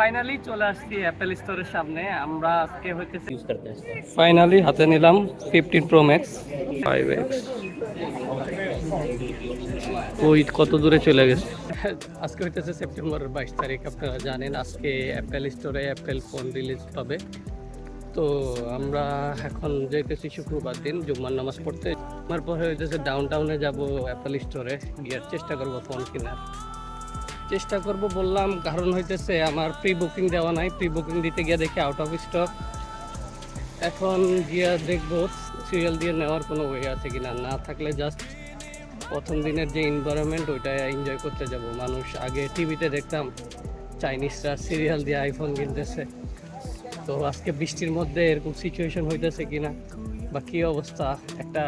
Finally চলে আসছি Apple স্টোরের সামনে। আমরা আজকে হইতেছে ইউজ করতে ফাইনালি হাতে নিলাম 15 প্রো ম্যাক্স 5x ওই কত দূরে চলে গেছে? আজকে হইতেছে সেপ্টেম্বরের বাইশ তারিখ আপনারা জানেন আজকে অ্যাপেল স্টোরে অ্যাপেল ফোন রিলিজ পাবে। তো আমরা এখন যেতেছি শুক্রবার দিন জুম্মার নামাজ পড়তে। তারপরে হইতেছে ডাউন টাউনে যাব অ্যাপেল স্টোরে গিয়ার চেষ্টা করব ফোন কেনার। চেষ্টা করব, বললাম, কারণ হইতেছে আমার প্রি বুকিং দেওয়া নাই। প্রি বুকিং দিতে গিয়ে দেখি আউট অফ স্টক এখন গিয়ে দেখব সিরিয়াল দিয়ে নেওয়ার কোনো ওয়ে আছে কি না না থাকলে জাস্ট প্রথম দিনের যে এনভায়রনমেন্ট ওইটা এনজয় করতে যাব। মানুষ আগে টিভিতে দেখতাম চাইনিজরা সিরিয়াল দিয়ে আইফোন কিনতেছে। তো আজকে বৃষ্টির মধ্যে এরকম সিচুয়েশন হইতেছে কি না বা কী অবস্থা? একটা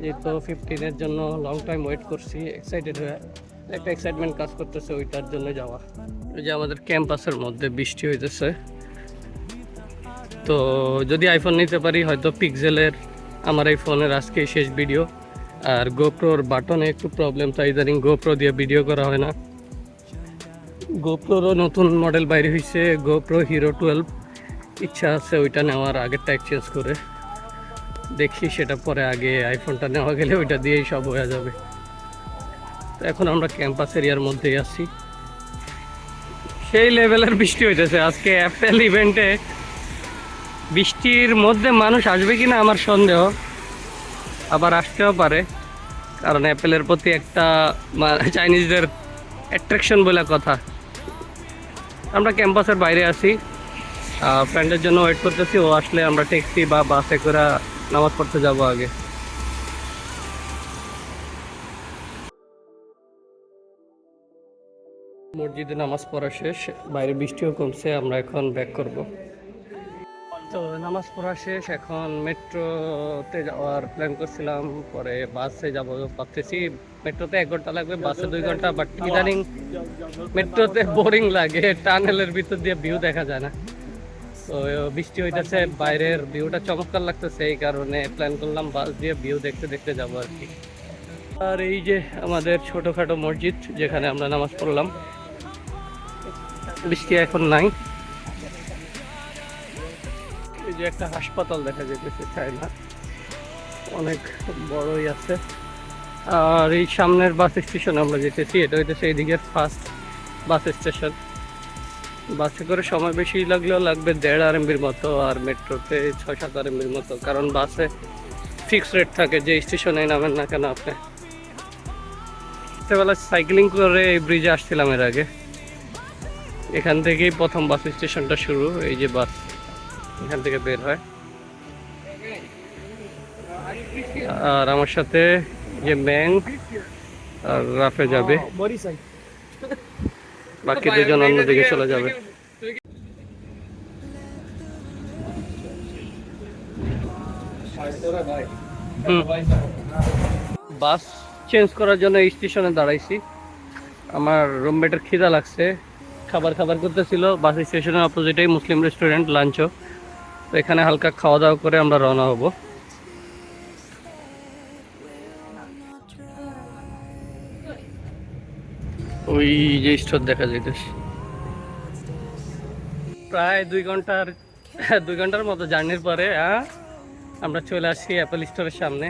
যেহেতু ফিফটিনের জন্য লং টাইম ওয়েট করছি এক্সাইটেড হয়ে। একটা এক্সাইটমেন্ট কাজ করতেছে ওইটার জন্য যাওয়া। ওই যে আমাদের ক্যাম্পাসের মধ্যে বৃষ্টি হইতেছে। তো যদি আইফোন নিতে পারি, হয়তো পিক্সেলের আমার এই ফোনের আজকে শেষ ভিডিও আর গোপ্রোর বাটনে একটু প্রবলেম তাই ইদানিং গোপ্রো দিয়ে ভিডিও করা হয় না। গোপ্রোরও নতুন মডেল বাইরে হয়েছে গোপ্রো হিরো টুয়েলভ ইচ্ছা আছে ওইটা নেওয়ার আগেরটা এক্সচেঞ্জ করে। দেখি সেটা পরে আগে আইফোনটা নেওয়া গেলে ওইটা দিয়েই সব হয়ে যাবে। তো এখন আমরা ক্যাম্পাস এরিয়ার মধ্যেই আছি। সেই লেভেলের বৃষ্টি হইতেছে। আজকে অ্যাপেল ইভেন্টে বৃষ্টির মধ্যে মানুষ আসবে কিনা আমার সন্দেহ। আবার আসতেও পারে। কারণ অ্যাপেলের প্রতি একটা চাইনিজদের অ্যাট্রাকশন বলে কথা। আমরা ক্যাম্পাসের বাইরে আছি। ফ্রেন্ডের জন্য ওয়েট করতেছি। ও আসলে আমরা ট্যাক্সি বা বাসে করে নামাজ পড়তে যাব আগে। মসজিদে নামাজ পড়া শেষ, বাইরে বৃষ্টিও কমছে, আমরা এখন ব্যাক করব। তো নামাজ পড়া শেষ, এখন মেট্রোতে যাওয়ার প্ল্যান করছিলাম, পরে বাসে যাব ভাবতেছি। মেট্রোতে এক ঘণ্টা লাগবে, বাসে দুই ঘণ্টা বাট ইদানিং মেট্রোতে বোরিং লাগে, টানেলের ভিতর দিয়ে ভিউ দেখা যায় না। তো বৃষ্টি হইতেছে, বাইরের ভিউটা চমৎকার লাগতেছে, এই কারণে প্ল্যান করলাম বাস দিয়ে ভিউ দেখতে দেখতে যাব আর কি। আর এই যে আমাদের ছোটোখাটো মসজিদ, যেখানে আমরা নামাজ পড়লাম বৃষ্টি এখন নাই। এই যে একটা হাসপাতাল দেখা যেতেছে চায়না। অনেক বড়ই আছে। আর এই সামনের বাস স্টেশন আমরা যেতেছি, এটা হইতেছে এইদিকের ফার্স্ট বাস স্টেশন। বাসে করে সময় বেশি লাগলেও লাগবে দেড় আর এমবির মতো আর মেট্রোতে ছয় সাত আর এমবির মতো, কারণ বাসে ফিক্স রেট থাকে, যে স্টেশনে নামেন না কেন আপনি। সাইক্লিং করে এই ব্রিজে আসছিলাম এর আগে। এখান থেকেই প্রথম বাস স্টেশনটা শুরু এই যে বাস এখান থেকে বের হয়। আর আমার সাথে যে ম্যাং আর রাফে যাবে। বাকি দুজন অন্যদিকে চলে যাবে। বাস চেঞ্জ করার জন্য স্টেশনে দাঁড়াইছি। আমার রুমমেটের খিদা লাগছে। খাবার খাবার করতেছিল। বাস স্টেশনের অপোজিটেই মুসলিম রেস্টুরেন্ট লাঞ্চও তো এখানে হালকা খাওয়া দাওয়া করে আমরা রওনা হব। ওই যে স্টোর দেখা যাইতেছে। প্রায় দুই ঘণ্টার দুই ঘণ্টার মতো জার্নির পরে আমরা চলে আসছি অ্যাপেল স্টোরের সামনে।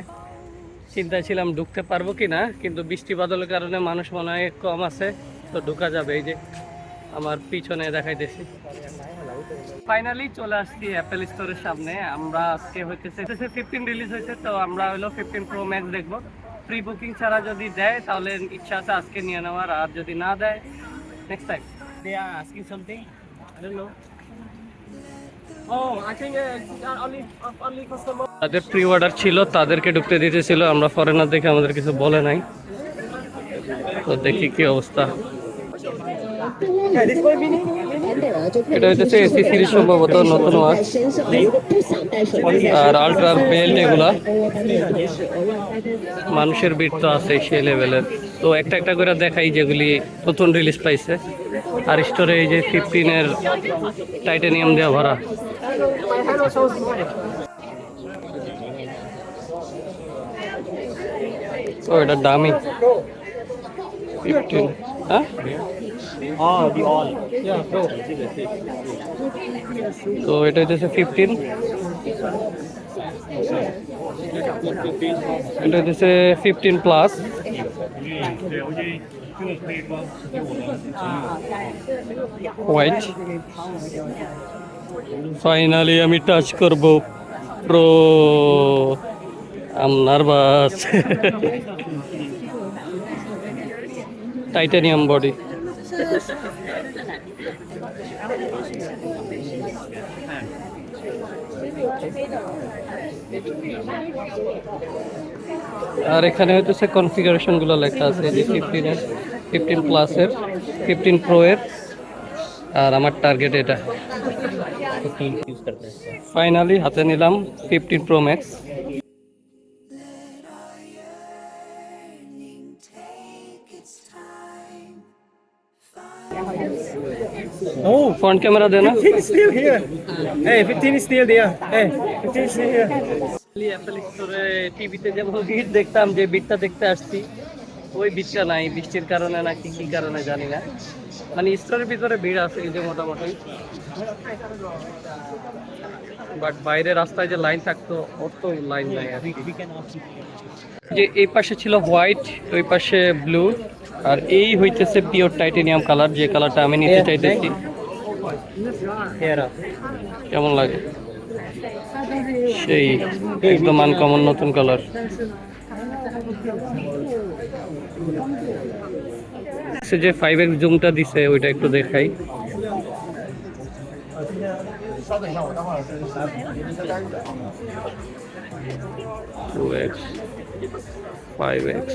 চিন্তায় ছিলাম ঢুকতে পারব কি না কিন্তু বৃষ্টি বাদলের কারণে মানুষ মনে হয় কম আছে, তো ঢুকা যাবে। এই যে আমার পিছনে দেখাইতেছি। ফাইনালি চলে আসছি অ্যাপেল স্টোরের সামনে। আমরা আজকে হইতেছে ফিফটিন রিলিজ হয়েছে তো আমরা হলো ফিফটিন প্রো ম্যাক্স দেখব। প্রি বুকিং ছাড়া যদি দেয় তাহলে ইচ্ছা আছে আজকে নিয়ে নেওয়ার আর যদি না দেয় নেক্সট টাইম. Oh, uh. তাদের প্রি অর্ডার ছিল তাদেরকে ঢুকতে দিতেছিল আমরা ফরেনার দেখে আমাদের কিছু বলে নাই। তো দেখি কি অবস্থা। এটা হইতেছে এসি সিরিজ সম্ভবত নতুন ওয়াচ আর আলট্রার বেল্ট এগুলা। মানুষের ভিড় তো আছে সেই লেভেলের তো একটা একটা করে দেখাই যেগুলি নতুন রিলিজ পাইছে। আর স্টোরে এই যে ফিফটিনের টাইটানিয়াম দেওয়া ভরা। ও, এটা দামি। ফিফটিন হ্যাঁ? Oh, the all. Yeah, Pro. তো এটা হচ্ছে ফিফটিন এটা হচ্ছে ফিফটিন প্লাস হোয়াইট ফাইনালি আমি টাচ করব pro I'm nervous titanium body আর এখানে হচ্ছে কনফিগারেশনগুলো লেখা আছে যে ফিফটিনের ফিফটিন প্লাসের ফিফটিন প্রো এর আর আমার টার্গেট এটা। ফাইনালি হাতে নিলাম fifteen pro max Oh, front camera দে না 15 is still here. Hey, 15 is still there. Hey, 15 is still here. Apple স্টোরে টিভিতে যেমন ভিড় দেখতাম যে ভিড়টা দেখতে আসছি ওই ভিড়টা নাই। বৃষ্টির কারণে না কি কি কারণে জানি না। মানে স্টোরের ভিতরে ভিড় আছে এই যে মোটামুটি। বাট বাইরে রাস্তায় যে লাইন থাকতো অত লাইন নাই আর যে এই পাশে ছিল হোয়াইট ওই পাশে ব্লু আর এই হইতেছে পিওর টাইটেনিয়াম কালার যে কালারটা আমি নিতে চাইতেছি। কেমন লাগে? সেই একদম আনকমন নতুন কালার যে ফাইভ এক্স জুমটা দিছে, ওইটা একটু দেখাই। টু এক্স ফাইভ এক্স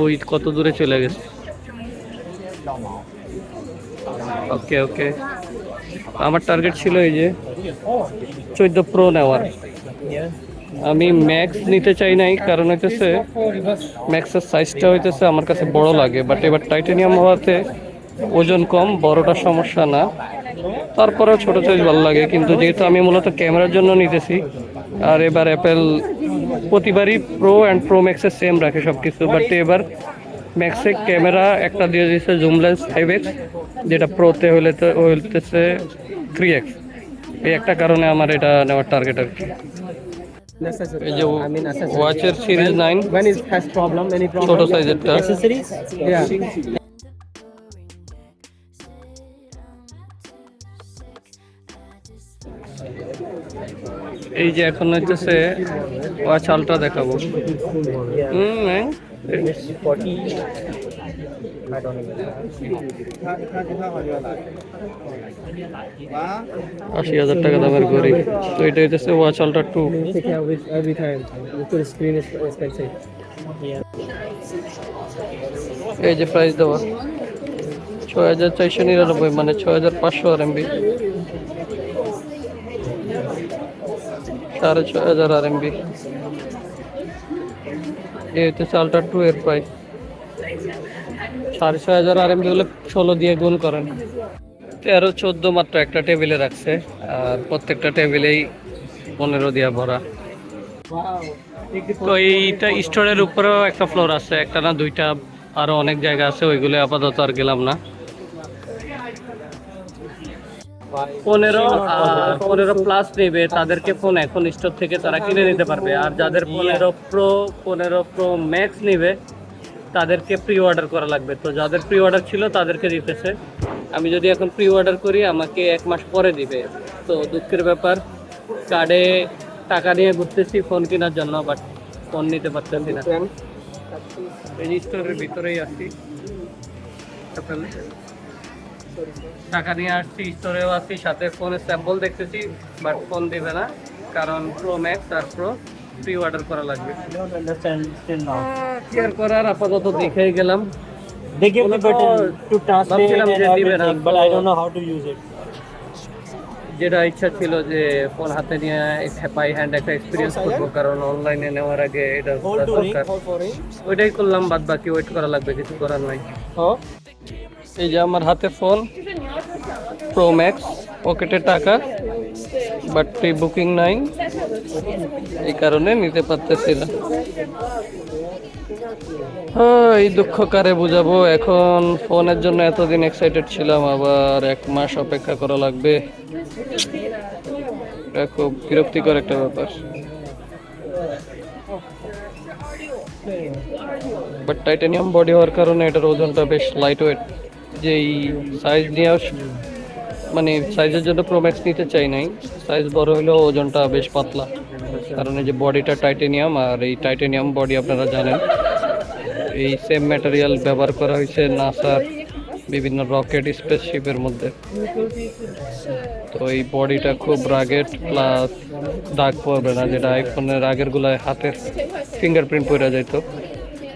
ওই কত দূরে চলে গেছে? ওকে ওকে আমার টার্গেট ছিল এই যে চোদ্দ প্রো নেওয়ার। আমি ম্যাক্স নিতে চাই নাই, কারণ হইতেছে ম্যাক্সের সাইজটা হইতেছে আমার কাছে বড় লাগে বাট এবার টাইটেনিয়াম হওয়াতে ওজন কম, বড়টা সমস্যা না। তারপরেও ছোট সাইজ ভালো লাগে, কিন্তু যেহেতু আমি মূলত ক্যামেরার জন্য নিতেছি, আর এবার অ্যাপেল প্রতিবারই প্রো অ্যান্ড প্রো ম্যাক্সের সেম রাখে সব কিছু বাট এবার ম্যাক্সে ক্যামেরা একটা দিয়ে দিয়েছে জুম লেন্স ফাইভ এক্স যেটা প্রোতে হলে তো হইতেছে থ্রি এক্স এই একটা কারণে আমার এটা নেওয়ার টার্গেট আর কি Necessary. এই যে I mean, accessories. ওয়াচের series nine When it has problem, any problem? ছোট সাইজেরটা Accessories? Yeah. এই যে এখন হচ্ছে ওয়াচ আলট্রা দেখাবো হুম হ্যাঁ। It's 40. I don't know. আশি হাজার টাকা দামের ঘড়ি তো এটা হচ্ছে ওয়াচ আলট্রা টু. এই যে প্রাইস দেওয়া ছয় হাজার চারশো নিরানব্বই মানে ছয় হাজার পাঁচশো আর এমবি সাড়ে ছয় হাজার আর এমবি এই হচ্ছে আলট্রা টু এর প্রাইস সাড়ে ছয় হাজার আর এমবি হলে ষোলো দিয়ে গুণ করেন তেরো, চোদ্দ মাত্র একটা টেবিলে রাখছে, আর প্রত্যেকটা টেবিলেই পনেরো দিয়া ভরা। তো এইটা স্টোরের উপরেও একটা ফ্লোর আছে, একটা না দুইটা, আরও অনেক জায়গা আছে, ওইগুলো আপাতত আর গেলাম না। পনেরো পনেরো প্লাস নেবে তাদেরকে ফোন এখন স্টোর থেকে তারা কিনে নিতে পারবে। আর যাদের পনেরো প্রো পনেরো প্রো ম্যাক্স নেবে তাদেরকে প্রি অর্ডার করা লাগবে। তো যাদের প্রি অর্ডার ছিল তাদেরকে দিতেছে আমি যদি এখন প্রি অর্ডার করি আমাকে এক মাস পরে দিবে। তো দুঃখের ব্যাপার কার্ডে টাকা নিয়ে ঘুরতেছি ফোন কেনার জন্য বাট ফোন নিতে পারতেছি না। রেজিস্টারের ভিতরেই আছি। টাকা নিয়ে আসছি স্টোরেও আসছি সাথে ফোনের স্যাম্পল দেখতেছি বাট ফোন দিবে না কারণ প্রো ম্যাক্স আর প্রো প্রি অর্ডার করা লাগবে I don't understand still now. Care করার আপাতত দেখেই গেলাম They give me button to translate ভাবছিলাম and যে দিবে না, everything, but I don't know how to use it. যেটা ইচ্ছা ছিল যে ফোন হাতে নিয়ে বাই হ্যান্ড একটা এক্সপিরিয়েন্স করব কারণ অনলাইনে নেওয়ার আগে এটা. দরকার. ওইটাই করলাম বাদ বাকি ওয়েট করা লাগবে কিছু করার নাই Oh. এই যে আমার হাতে ফোন প্রো ম্যাক্স পকেটে টাকা বাট বুকিং নাই। এই কারণে নিতে পারতেছি না। হ্যাঁ, এই দুঃখ কারে বুঝাবো? এখন ফোনের জন্য এতদিন এক্সাইটেড ছিলাম আবার এক মাস অপেক্ষা করা লাগবে। এটা খুব বিরক্তিকর একটা ব্যাপার। বাট টাইটানিয়াম বডি হওয়ার কারণে এটার ওজনটা বেশ লাইট ওয়েট যেই সাইজ নিয়ে মানে সাইজের জন্য প্রোম্যাক্স নিতে চাই নাই। সাইজ বড় হলেও ওজনটা বেশ পাতলা। কারণ এই যে বডিটা টাইটেনিয়াম আর এই টাইটেনিয়াম বডি আপনারা জানেন। এই সেম ম্যাটেরিয়াল ব্যবহার করা হয়েছে নাসার বিভিন্ন রকেট স্পেসশিপের মধ্যে। তো এই বডিটা খুব রাগেট প্লাস দাগ পড়বে না, যেটা আইফোনের আগের গুলায় হাতের ফিঙ্গারপ্রিন্ট পড়ে যেত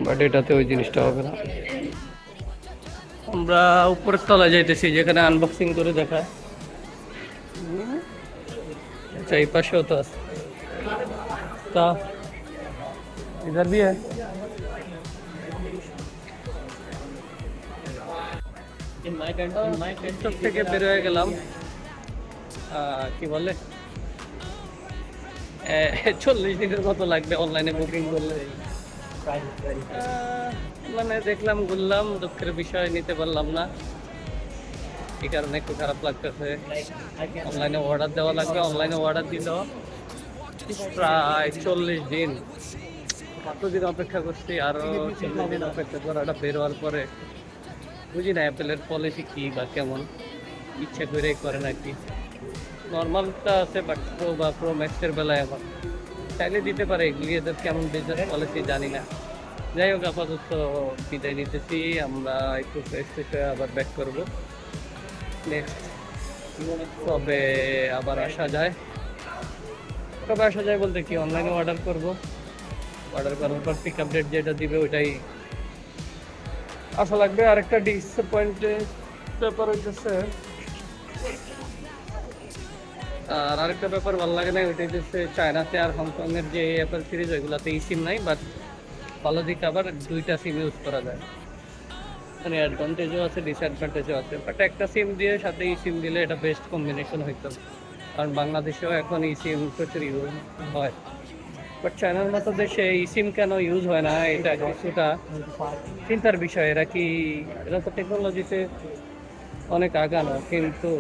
বাট এটাতে ওই জিনিসটা হবে না। আমরা উপরের তলায় যাইতেছি যেখানে আনবক্সিং করে দেখায় আচ্ছা এই পাশেও তো আছে তা इधर भी है In my country, in my country, TikTok থেকে বের হয়ে গেলাম আহ, কি বলে চল্লিশ দিনের মতো লাগবে অনলাইনে বুকিং করলে মানে দেখলাম, ঘুরলাম, দুঃখের বিষয় নিতে পারলাম না। এই কারণে একটু খারাপ লাগতেছে। অনলাইনে অর্ডার দেওয়া লাগবে অনলাইনে অর্ডার দিল। প্রায় চল্লিশ দিন। কতদিন অপেক্ষা করছি, আরও চল্লিশ দিন অপেক্ষা করাটা বের হওয়ার পরে। বুঝি না অ্যাপেলের পলিসি কি বা কেমন। ইচ্ছা করে করে নাকি নর্মালটা আছে বাট প্রো বা প্রো ম্যাক্সের বেলায় আবার চাইলে দিতে পারে এদের কেমন বিজনেস পলিসি জানি না। যাই হোক, আপাতত বিদায় নিতেছি, আমরা একটু ফ্রেশ হয়ে আবার ব্যাক করব। নেক্সট কবে আবার আসা যায়? কবে আসা যায় বলতে কি অনলাইনে অর্ডার করব। অর্ডার করার পর পিক আপ ডেট যেটা দিবে ওইটাই আসা লাগবে। আরেকটা ডিসঅ্যাপয়েন্টেড ব্যাপার হইতেছে আর আরেকটা ব্যাপার ভালো লাগে না ওইটা হচ্ছে চায়নাতে আর হংকংয়ের যে অ্যাপেল সিরিজ ওইগুলোতে ই সিম নাই বাট ভালো দিক আবার দুইটা সিম ইউজ করা যায়। মানে অ্যাডভান্টেজও আছে ডিসঅ্যাডভান্টেজও আছে বাট একটা সিম দিয়ে সাথে ই সিম দিলে এটা বেস্ট কম্বিনেশন হইতো। কারণ বাংলাদেশেও এখন এই সিম প্রচুর ইউজ হয়। বাট চায়নার মতো দেশে এই সিম কেন ইউজ হয় না, এটা কিছুটা চিন্তার বিষয়। এরা কি, এরা তো টেকনোলজিতে অনেক আগানো, কিন্তু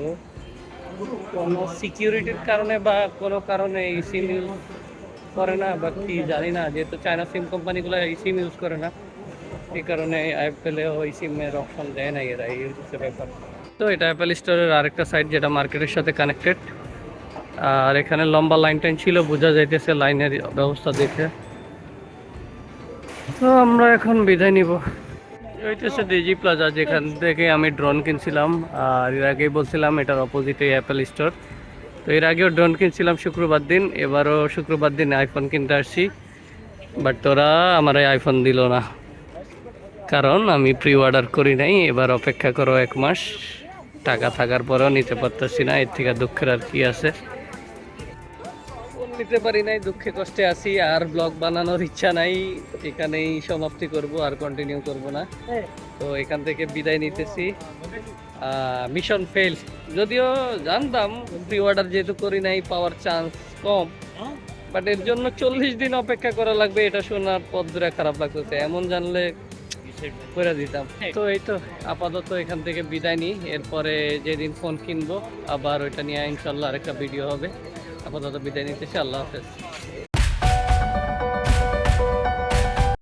কোনো সিকিউরিটির কারণে বা কোনো কারণে এই সিম ইউজ করে না বা কি জানি না, যেহেতু চায়না সিম কোম্পানিগুলো এই সিম ইউজ করে না, এই কারণে অ্যাপেলেও ওই সিমের অপশন দেয় না এরা, এই হচ্ছে ব্যাপার। তো এটা অ্যাপেল স্টোরের আরেকটা সাইট যেটা মার্কেটের সাথে কানেক্টেড আর এখানে লম্বা লাইন টাইন ছিল, বোঝা যাইতেছে লাইনের ব্যবস্থা দেখে। তো আমরা এখন বিদায় নিব। হইতেছে ডিজি প্লাজা যেখান থেকে আমি ড্রোন কিনছিলাম। আর এর আগেই বলছিলাম এটার অপোজিটে অ্যাপেল স্টোর তো এর আগেও ড্রোন কিনছিলাম শুক্রবার দিন, এবারও শুক্রবার দিন আইফোন কিনতে আসছি। বাট তোরা আমার আইফোন দিল না। কারণ আমি প্রি অর্ডার করি নাই, এবার অপেক্ষা করো এক মাস। টাকা থাকার পরেও নিতে পারতেছি না, এর থেকে দুঃখের আর কি আছে। নিতে পারি নাই দুঃখে কষ্টে আছি আর ব্লগ বানানোর ইচ্ছা নাই। এখানেই সমাপ্তি করব আর কন্টিনিউ করব না। তো এখান থেকে বিদায় নিতেছি। মিশন ফেল যদিও জানতাম প্রি অর্ডার যেহেতু করি নাই পাওয়ার চান্স কম। বাট এর জন্য চল্লিশ দিন অপেক্ষা করা লাগবে এটা শোনার পর ধরে খারাপ লাগতেছে। এমন জানলে করে দিতাম। তো এই তো আপাতত এখান থেকে বিদায় নিই। এরপরে যেদিন ফোন কিনবো আবার ওইটা নিয়ে ইনশাল্লাহ আরেকটা ভিডিও হবে। আপাতত বিদায় নিতেছি আল্লাহ হাফেজ।